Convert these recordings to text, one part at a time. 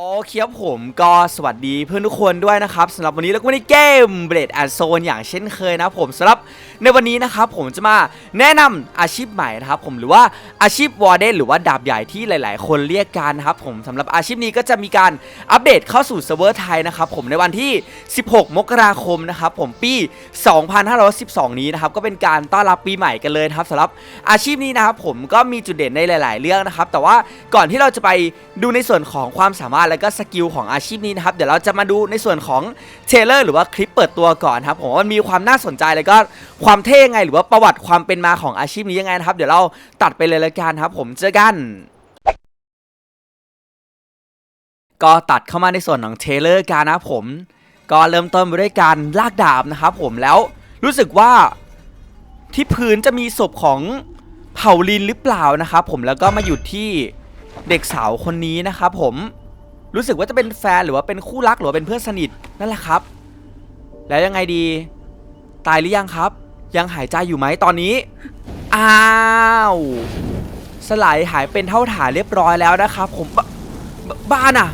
โอเคครับผมก็สวัสดีเพื่อนทุกคนด้วยนะครับสำหรับวันนี้เราก็มาในเกมเบรดแอนโซนอย่างเช่นเคยนะผมสำหรับในวันนี้นะครับผมจะมาแนะนำอาชีพใหม่นะครับผมหรือว่าอาชีพวอร์เดนหรือว่าดาบใหญ่ที่หลาย ๆ คนเรียกกันนะครับผมสำหรับอาชีพนี้ก็จะมีการอัปเดตเข้าสู่เซิร์ฟเวอร์ไทยนะครับผมในวันที่ 16 มกราคมนะครับผมปี 2512 นี้นะครับก็เป็นการต้อนรับปีใหม่กันเลยครับสำหรับอาชีพนี้นะครับผมก็มีจุดเด่นในหลาย ๆ เรื่องนะครับแต่ว่าก่อนที่เราจะไปดูในส่วนของความสามารถและก็สกิลของอาชีพนี้นะครับ เดี๋ยวเราจะมาดูในส่วนของเทเลอร์หรือว่าคลิปเปิดตัวก่อนครับผมว่ามันมีความน่าสนใจแล้วก็ความเท่ยังไง หรือว่าประวัติความเป็นมาของอาชีพนี้ยังไงนะครับ เดี๋ยวเราตัดไปเลยละกันครับ ผมเจอกันก็ตัดเข้ามาในส่วนของเทเลอร์กันนะผม ก็เริ่มต้นไปด้วยการลากดาบนะครับผมแล้วรู้สึกว่าที่พื้นจะมีศพของเผ่าลินหรือเปล่านะครับผมแล้วก็มาหยุดที่เด็กสาวคนนี้นะครับผม รู้สึกว่าจะเป็นแฟนหรือว่าเป็นคู่รักหรือว่าเป็นเพื่อนสนิทนั่นแหละครับ แล้วยังไงดี ตายหรือยังครับ ยังหายใจอยู่ไหมตอนนี้อ้าวสลายหายเป็นเท่าฐานเรียบร้อยแล้วนะครับ ผมบบ้บ้านอะ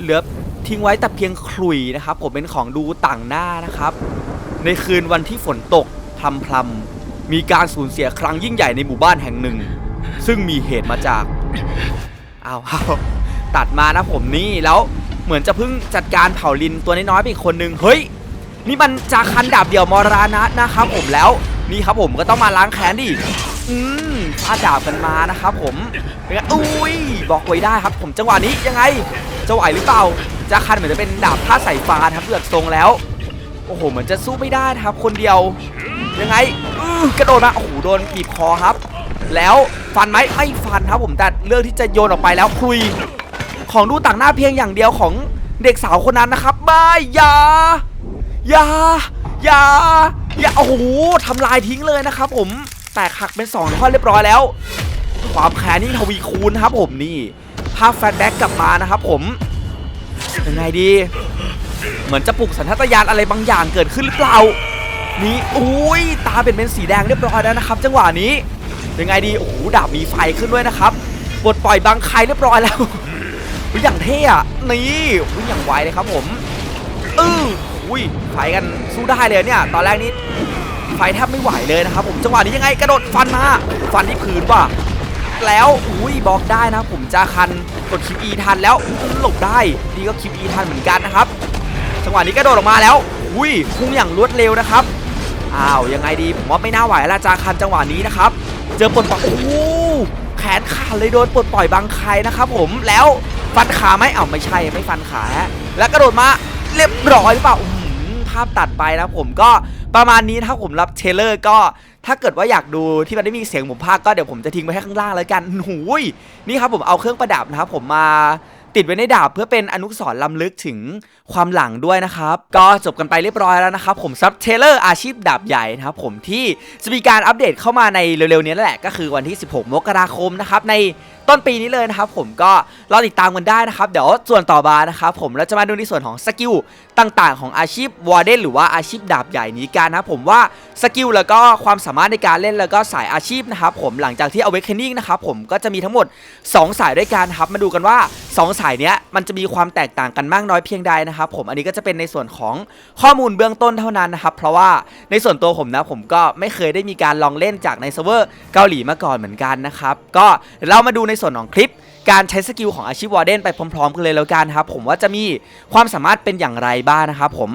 เหลือทิ้งไว้แต่เพียงขลุ่ยนะครับ ผมเป็นของดูต่างหน้านะครับ ในคืนวันที่ฝนตกพรำพรำมีการสูญเสียครั้งยิ่งใหญ่ในหมู่บ้านแห่งหนึ่ง ซึ่งมีเหตุมาจากอ้าวอ้าว ตัดมานะผมนี่แล้วเหมือนจะเพิ่งจัดการเผาลินตัวน้อยๆไปอีกคนนึงเฮ้ยนี่มันจาคันดาบเดี่ยวมรณะนะครับผมแล้วนี่ครับผมก็ต้องมาล้างแค้นดิอืมฟาดดาบกันมานะครับผมเป็นไงอุ้ยบอกไว้ได้ครับ ผมจังหวะนี้ยังไงจะไหวหรือเปล่าจาคันเหมือนจะเป็นดาบผ้าใส่ฟ้าครับเลือกทรงแล้วโอ้โหเหมือนจะสู้ไม่ได้ครับ คนเดียวยังไงอื้อกระโดดมาโอ้โหโดนบีบคอครับ แล้วฟันไหมไม่ฟันครับผมแต่เลือกที่จะโยนออกไปแล้วคุย ของดูต่างหน้าเพียงอย่างเดียวของเด็กสาวคนนั้นนะครับไม่อย่าอย่าอย่าอย่าโอ้โหทำลายทิ้งเลยนะครับ ผมแตกหักเป็น2ท่อนเรียบร้อยแล้ว ความแค้นนี่ทวีคูณครับ ผมนี่ภาพแฟลชแบ็กกลับมานะครับ ผมยังไงดี เหมือนจะปลุกสัญชาตญาณอะไรบางอย่างเกิดขึ้นหรือเปล่านี่อุ้ยตาเป็นเป็นสีแดงเรียบร้อยแล้วนะครับ จังหวะนี้ยังไงดีโอ้โหดาบมีไฟขึ้นด้วยนะครับปลดปล่อยบางใครเรียบร้อยแล้ว อุ๊ยอย่างเท่อะนี่อุ๊ยอย่างไวเลยครับผมอืออุ้ยไฟกันสู้ได้เลยเนี่ย ตอนแรกนี้ไฟแทบไม่ไหวเลยนะครับผมจังหวะนี้ยังไงกระโดดฟันมาฟันที่พื้นว่ะแล้วอุ้ยบล็อกได้นะผมจะคันกดคิวอีทันแล้วหลบได้ดีก็คิวอีทันเหมือนกันนะครับจังหวะนี้กระโดดออกมาแล้วอุ้ยพุ่งอย่างรวดเร็วนะครับอ้าวยังไงดีผมว่าไม่น่าไหวแล้วจาคันจังหวะนี้นะครับ เจอปลดปล่อยโอ้แขนขาดเลยโดนปลดปล่อยบางใครนะครับผมแล้ว ฟันขาไหมอ้าไม่ใช่ไม่ฟันขาฮะแล้วกระโดดมาเรียบร้อยหรือเปล่าหือภาพตัดไปนะผมก็ประมาณนี้ถ้าผมรับเทเลอร์ก็ถ้าเกิดว่าอยากดูที่มันได้มีเสียงผมภาคก็เดี๋ยวผมจะทิ้งไว้ให้ข้างล่างแล้วกันหูยนี่ครับผมเอาเครื่องประดับนะครับผมมา ติดไว้ในดาบเพื่อเป็นอนุสรณ์ล้ำลึกถึงความหลังด้วยนะครับ ก็จบกันไปเรียบร้อยแล้วนะครับ ผมซับเทเลอร์อาชีพดาบใหญ่นะครับผมที่จะมีการอัปเดตเข้ามาในเร็วๆนี้แหละก็คือวันที่ 16 มกราคมนะครับในต้นปีนี้เลยนะครับผมก็รอติดตามกันได้นะครับ เดี๋ยวส่วนต่อมานะครับผมเราจะมาดูในส่วนของสกิล ต่างๆ ของอาชีพวอร์เดนหรือว่าอาชีพดาบใหญ่นี้กันนะผมว่าสกิลแล้วก็ความสามารถในการเล่นแล้วก็สายอาชีพนะครับผมหลังจากที่ Awakening นะครับผมก็จะมีทั้งหมด 2 สายด้วยกันครับมาดูกันว่า 2 สายเนี้ยมันจะมีความแตกต่างกันมากน้อยเพียงใดนะครับผมอันนี้ก็จะเป็นในส่วนของข้อมูลเบื้องต้นเท่านั้นนะครับเพราะว่าในส่วนตัวผมนะผมก็ไม่เคยได้มีการลองเล่นจากในเซิร์ฟเวอร์เกาหลีมาก่อนเหมือนกันนะครับก็เรามาดูในส่วนของคลิป การใช้สกิลของอาชีพวอร์เดนไปพร้อมๆกันเลยแล้วกันครับผมว่าจะมีความสามารถเป็นอย่างไรบ้างนะครับผม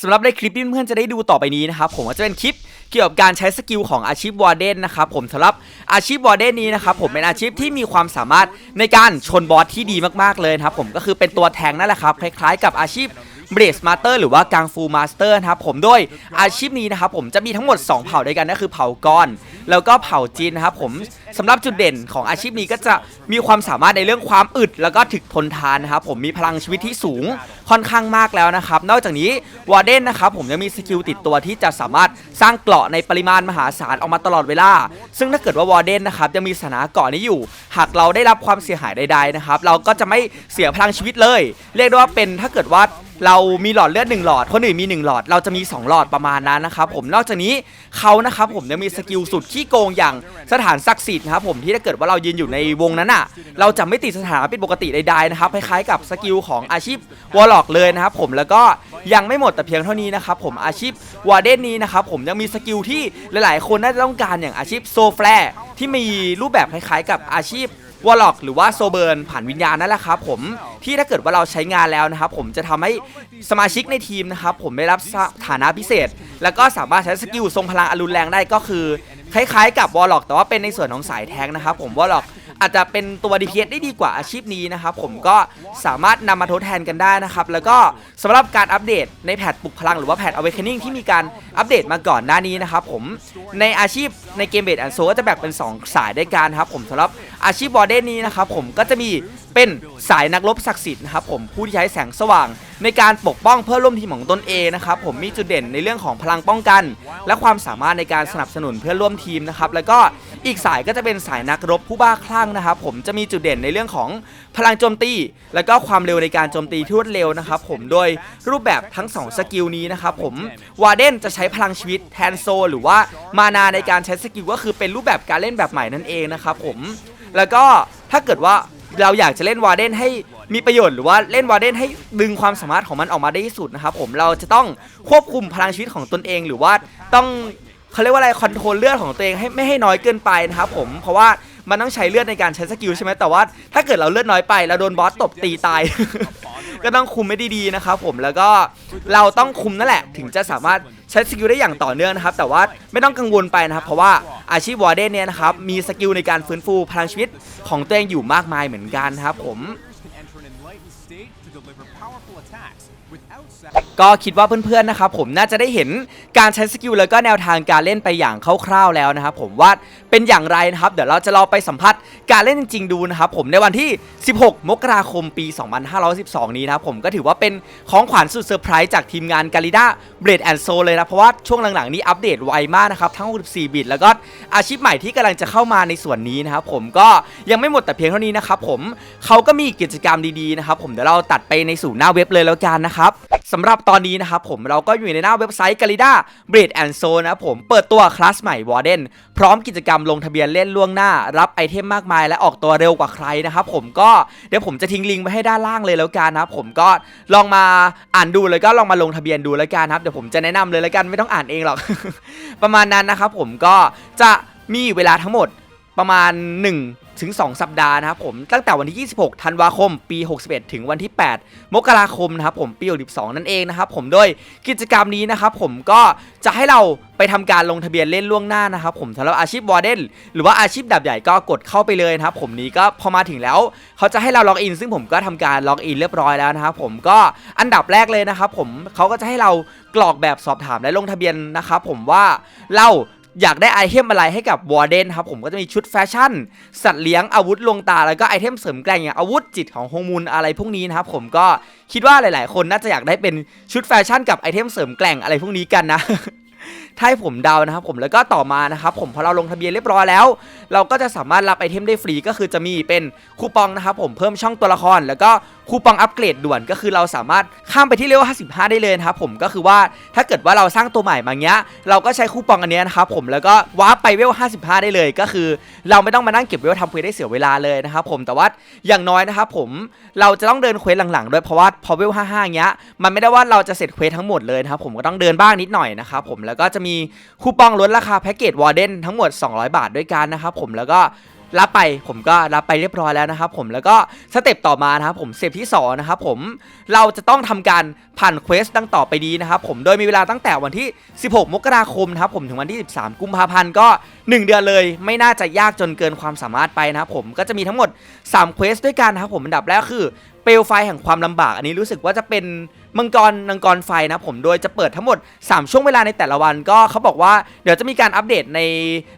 สำหรับในคลิปที่เพื่อนๆจะได้ดูต่อไปนี้นะครับผมก็จะเป็นคลิปเกี่ยวกับการใช้สกิลของอาชีพวอร์เดนนะครับผมสำหรับอาชีพวอร์เดนนี้นะครับผมเป็นอาชีพที่มีความสามารถในการชนบอสที่ดีมากๆเลยนะครับผมก็คือเป็นตัวแทงนั่นแหละครับคล้ายๆ กับอาชีพ เบรสมาสเตอร์หรือว่ากังฟูมาสเตอร์นะครับผมโดยอาชีพนี้นะครับผมจะมีทั้งหมด 2 เผ่าด้วยกันก็คือเผ่าก้อน แล้วก็เผ่าจีนนะครับผมสำหรับจุดเด่นของอาชีพนี้ก็จะมีความสามารถในเรื่องความอึด แล้วก็ถึกทนทานนะครับผมมีพลังชีวิตที่สูงค่อนข้างมากแล้วนะครับนอกจากนี้วอร์เดนนะครับผมยังมีสกิลติดตัวที่จะสามารถสร้างเกราะในปริมาณมหาศาลออกมาตลอดเวลา ซึ่งถ้าเกิดว่าวอร์เดนนะครับยังมีสถานะเกราะนี้อยู่ หากเราได้รับความเสียหายใดๆนะครับเราก็จะไม่เสียพลังชีวิตเลย เรียกได้ว่าเป็นถ้าเกิดว่า เรามีหลอดเลือด1หลอด คนอื่นมี 1 หลอด เราจะมี 2 หลอดประมาณนั้นนะครับผมนอกจากนี้เขานะครับผมยังมีสกิลสุดขี้โกงอย่างสถานศักดิ์สิทธิ์นะครับผมที่ถ้าเกิดว่าเรายืนอยู่ในวงนั้นอะ เราจะไม่ติดสถานะเป็นปกติใดๆนะครับคล้ายๆกับสกิลของอาชีพวอลล็อกเลยนะครับผมแล้วก็ยังไม่หมดแต่เพียงเท่านี้นะครับผมอาชีพวอร์เดนนี้นะครับผมยังมีสกิลที่หลายๆ คนน่าจะต้องการอย่างอาชีพโซแฟร์ที่มีรูปแบบคล้ายๆ กับอาชีพ วอลล็อกหรือว่าโซเบิร์นผ่านวิญญาณนั่นแหละครับผมที่ถ้าเกิดว่าเราใช้งานแล้วนะครับผมจะทำให้สมาชิกในทีมนะครับผมได้รับสถานะพิเศษ แล้วก็สามารถใช้สกิลทรงพลังอรุณแรงได้ก็คือ คล้ายๆ กับวอลล็อกแต่ว่าเป็นในส่วนของสายแทงนะครับผมวอลล็อก อาจจะเป็นตัว DPS ได้ดีกว่าอาชีพนี้นะครับผมก็สามารถนำมาทดแทนกันได้นะครับแล้วก็สำหรับการอัปเดตในแพทปลุกพลังหรือว่าแพท Awakening ที่มีการอัปเดตมาก่อนหน้านี้นะครับผมในอาชีพในเกมเบดแอนโซก็จะแบ่งเป็น 2 สายด้วยกันครับผมสำหรับอาชีพบอร์เดนนี้นะครับผมก็จะมีเป็นสายนักรบศักดิ์สิทธิ์นะครับผมผู้ที่ใช้แสงสว่าง ในการปกป้องเพื่อร่วมทีมของตนเองนะครับผมมีจุดเด่นในเรื่องของพลังป้องกัน และความสามารถในการสนับสนุนเพื่อร่วมทีมนะครับแล้วก็ อีกสายก็จะเป็นสายนักรบผู้บ้าคลั่งนะครับผมจะมีจุดเด่นในเรื่องของพลังโจมตี แล้วก็ความเร็วในการโจมตีที่รวดเร็วนะครับผมโดยรูปแบบทั้ง 2 สกิลนี้นะครับผมวาเดนจะใช้พลังชีวิตแทนโซ หรือว่ามานาในการใช้สกิลก็คือเป็นรูปแบบการเล่นแบบใหม่นั่นเองนะครับผมแล้วก็ถ้าเกิดว่าเราอยากจะเล่นวาเดนให้มีประโยชน์หรือว่าเล่นวาเดนให้ดึงความสามารถของมันออกมาได้ที่สุดนะครับผมเราจะต้องควบคุมพลังชีวิตของตนเอง หรือว่าต้อง เขาเรียกว่าอะไรคอนโทรลเลือดของตัวเองให้ไม่ให้น้อยเกินไปนะครับผมเพราะว่ามันต้องใช้เลือดในการใช้สกิลใช่ไหมแต่ว่าถ้าเกิดเราเลือดน้อยไปเราโดนบอสตบตีตาย ก็ต้องคุมไม่ดีๆนะครับผมแล้วก็เราต้องคุมนั่นแหละ ถึงจะสามารถใช้สกิลได้อย่างต่อเนื่องนะครับ แต่ว่าไม่ต้องกังวลไปนะครับ เพราะว่าอาชีพวอร์เดนเนี่ยนะครับมีสกิลในการฟื้นฟูพลังชีวิตของตัวเองอยู่มากมายเหมือนกันนะครับผม ก็คิดว่าเพื่อนๆนะครับผมน่าจะได้เห็นการใช้สกิลแล้วก็แนวทางการเล่นไปอย่างคร่าวๆแล้วนะครับผมว่าเป็นอย่างไรนะครับ เดี๋ยวเราจะลองไปสัมผัสการเล่นจริงๆดูนะครับผมในวันที่ 16 มกราคมปี 2512 นี้นะครับผมก็ถือว่าเป็นของขวัญสุดเซอร์ไพรส์จากทีมงานกาลิด้าเบรดแอนโซเลยนะเพราะว่าช่วงหลังๆนี้อัปเดตไวมากนะครับทั้ง 64 บิต แล้วก็อาชีพใหม่ที่กำลังจะเข้ามาในส่วนนี้นะครับผมก็ยังไม่หมดแต่เพียงเท่านี้นะครับผมเขาก็มีกิจกรรมดีๆนะครับผมเดี๋ยวเราตัดไปในสู่หน้าเว็บเลยแล้วกันนะครับ สำหรับตอนนี้นะครับผมเราก็อยู่ในหน้าเว็บไซต์ g a l i d a b r a d and s o นะครับผมเปิดตัวคลาสใหม่ Warden พร้อมกิจกรรมลงทะเบียนเล่นล่วงหน้า รับไอเทมมากมาย และออกตัวเร็วกว่าใครนะครับผมก็เดี๋ยวผมจะทิ้งลิงก์ไว้ให้ด้านล่างเลยแล้วกันนะครับผมก็ลองมาอ่านดูแล้วก็ลองมาลงทะเบียนดูแล้วกันนะครับเดี๋ยวผมจะแนะนำเลยแล้วกันไม่ต้องอ่านเองหรอกประมาณนั้นนะครับผมก็จะมีเวลาทั้งหมดประมาณ 1 ถึง 2 สัปดาห์นะครับผมตั้งแต่วันที่ 26 ธันวาคม ปี 61 ถึงวันที่ 8 มกราคมนะครับผมปี 62 นั่นเองนะครับผมโดยกิจกรรมนี้นะครับผมก็จะให้เราไปทำการลงทะเบียนเล่นล่วงหน้านะครับผมสำหรับอาชีพวอร์เดนหรือว่าอาชีพดับใหญ่ก็กดเข้าไปเลยนะครับผมนี้ก็พอมาถึงแล้ว เขาจะให้เราล็อกอิน ซึ่งผมก็ทำการล็อกอินเรียบร้อยแล้วนะครับผมก็อันดับแรกเลยนะครับผมเขาก็จะให้เรากรอกแบบสอบถามและลงทะเบียนนะครับผมว่าเรา อยากได้ไอเทมอะไรให้กับวอร์เดนครับผมก็จะมีชุดแฟชั่น สัตว์เลี้ยงอาวุธลงตาแล้วก็ไอเทมเสริมแกร่งอย่างอาวุธจิตของฮงมูลอะไรพวกนี้นะครับผมก็คิดว่าหลาย ๆ คนน่าจะอยากได้เป็นชุดแฟชั่นกับไอเทมเสริมแกร่งอะไรพวกนี้กันนะ ถ้าให้ผมเดานะครับผมแล้วก็ต่อมานะครับผมพอเราลงทะเบียนเรียบร้อยแล้ว เราก็จะสามารถรับไอเทมได้ฟรีก็คือจะมีเป็นคูปองนะครับผมเพิ่มช่องตัวละคร แล้วก็คูปองอัปเกรดด่วนก็คือเราสามารถข้ามไปที่เลเวล55 ได้เลยนะครับผมก็คือว่าถ้าเกิดว่าเราสร้างตัวใหม่มาเงี้ย เราก็ใช้คูปองอันเนี้ยนะครับผมแล้วก็วาร์ปไปเวล55 ได้เลย ก็คือ เราไม่ต้องมานั่งเก็บเวลทำเควสได้เสียเวลาเลยนะครับผมแต่ว่าอย่างน้อยนะครับผมเราจะต้องเดินเควสหลังๆด้วยเพราะว่าพอเวล55เงี้ยมันไม่ได้ว่าเราจะเสร็จเควสทั้งหมดเลยนะครับผมก็ต้องเดินบ้างนิดหน่อยนะครับผมแล้วก็จะมีคูปองลดราคาแพ็กเกจวอร์เดนทั้งหมด 200 บาทด้วยกันนะครับผมแล้วก็รับไปผมก็รับไปเรียบร้อยแล้วนะครับผมแล้วก็สเต็ปต่อมานะครับผมสเต็ปที่สองนะครับผมเราจะต้องทำการผ่านเควสดังต่อไปดีนะครับผมโดยมีเวลาตั้งแต่วันที่ 16 มกราคมนะครับผมถึงวันที่ 13 กุมภาพันธ์ก็ 1 เดือนเลย ไม่น่าจะยากจนเกินความสามารถไปนะครับผมก็จะมีทั้งหมด3เควสด้วยกันนะครับผมอันดับแรกคือเปลวไฟแห่งความลำบากอันนี้รู้สึกว่าจะเป็น มังกรนังกรไฟนะผมโดยจะเปิดทั้งหมด 3 ช่วงเวลาในแต่ละวันก็เขาบอกว่าเดี๋ยวจะมีการอัปเดตใน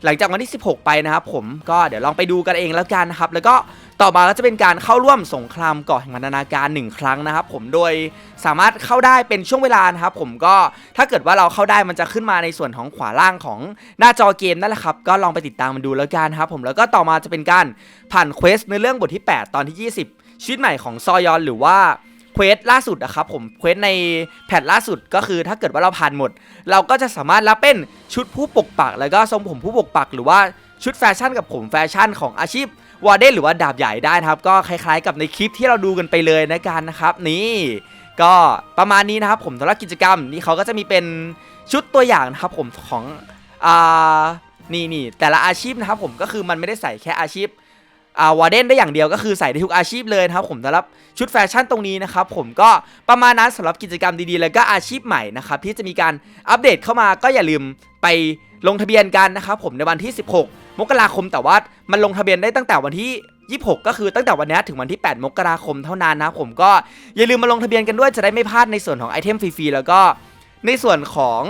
หลังจากวันที่ 16 ไปนะครับผมก็เดี๋ยวลองไปดูกันเองแล้วกันนะครับ แล้วก็ต่อมาก็จะเป็นการเข้าร่วมสงครามก่อแห่งพันนาการ 1 ครั้งนะครับผมโดยสามารถเข้าได้เป็นช่วงเวลานะครับผมก็ถ้าเกิดว่าเราเข้าได้มันจะขึ้นมาในส่วนของขวาล่างของหน้าจอเกมนั่นแหละครับ ก็ลองไปติดตามมันดูแล้วกันครับผมแล้วก็ต่อมาจะเป็นการผ่านเควสในเรื่องบทที่ 8 ตอนที่ 20ชีวิตใหม่ของซอยอนหรือว่า ควสล่าสุดนะครับผมเควสในแพทล่าสุดก็คือถ้าเกิดว่าเราผ่านหมด เราก็จะสามารถรับเป็นชุดผู้ปกปัก แล้วก็ทรงผมผู้ปกปัก หรือว่าชุดแฟชั่นกับผมแฟชั่นของอาชีพวอร์เดนหรือว่าดาบใหญ่ได้นะครับ ก็คล้ายๆกับในคลิปที่เราดูกันไปเลยนะกันนะครับ นี่ ก็ประมาณนี้นะครับผมสำหรับกิจกรรมนี่เขาก็จะมีเป็นชุดตัวอย่างนะครับผมของอ่านี่นี่แต่ละอาชีพนะครับผมก็คือมันไม่ได้ใส่แค่อาชีพ อาวอร์เดนได้อย่างเดียวก็คือใส่ได้ทุกอาชีพเลยนะครับผมสำหรับชุดแฟชั่นตรงนี้นะครับผมก็ประมาณนั้นสำหรับกิจกรรมดีๆ แล้วก็อาชีพใหม่นะครับที่จะมีการอัปเดตเข้ามาก็อย่าลืมไปลงทะเบียนกันนะครับผมในวันที่ 16 มกราคมแต่ว่ามันลงทะเบียนได้ตั้งแต่วันที่26 ก็คือตั้งแต่วันนี้ถึงวันที่ 8 มกราคมเท่านั้นนะผมก็อย่าลืมมาลงทะเบียนกันด้วยจะได้ไม่พลาดในส่วนของไอเทมฟรีๆแล้วก็ในส่วนของ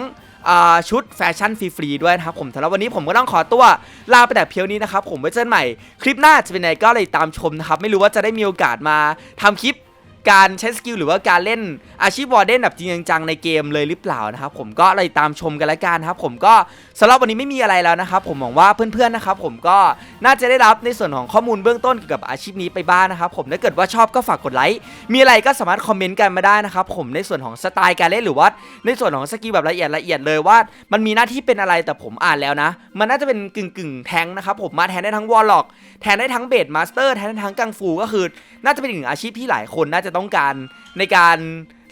ชุดแฟชั่นฟรีๆด้วยนะครับผมสำหรับวันนี้ผมก็ต้องขอตัวลาไปแต่เพียงนี้นะครับผมไว้เจอกันใหม่คลิปหน้าจะเป็นไงก็เลยตามชมนะครับไม่รู้ว่าจะได้มีโอกาสมาทำคลิป การใช้สกิลหรือว่าการเล่นอาชีพวอร์เดนแบบจริงจังในเกมเลยหรือเปล่านะครับผมก็เลยตามชมกันละกันครับผมก็สำหรับวันนี้ไม่มีอะไรแล้วนะครับผมหวังว่าเพื่อนๆนะครับผมก็น่าจะได้รับในส่วนของข้อมูลเบื้องต้นเกี่ยวกับอาชีพนี้ไปบ้างนะครับผมถ้าเกิดว่าชอบก็ฝากกดไลค์มีอะไรก็สามารถคอมเมนต์กันมาได้นะครับผมในส่วนของสไตล์การเล่นหรือว่าในส่วนของสกิลแบบละเอียดละเอียดเลยว่า มันมีหน้าที่เป็นอะไรแต่ผมอ่านแล้วนะ มันน่าจะเป็นกึ่งกึ่งๆแทงนะครับผมมาแทนได้ทั้งวอลล็อกแทนได้ทั้งเบดมาสเตอร์แทนได้ทั้งกังฟูก็คือ น่าจะเป็นหนึ่งอาชีพที่หลายคนน่าจะต้องการในการ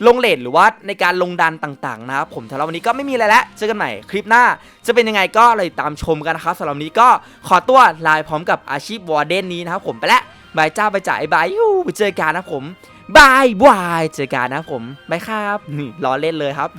ลงเลทหรือว่าในการลงดันต่างๆนะครับผมสำหรับวันนี้ก็ไม่มีอะไรแล้วเจอกันใหม่คลิปหน้า จะเป็นยังไงก็เลยตามชมกันนะครับสำหรับวันนี้ก็ขอตัวลาไปพร้อมกับอาชีพวอร์เดนนี้นะครับผมไปแล้วบายจ้าบายจ่ายบายยูไปเจอกันนะผมบายบายเจอกันนะผมบายครับนี่ล้อเล่นเลยครับ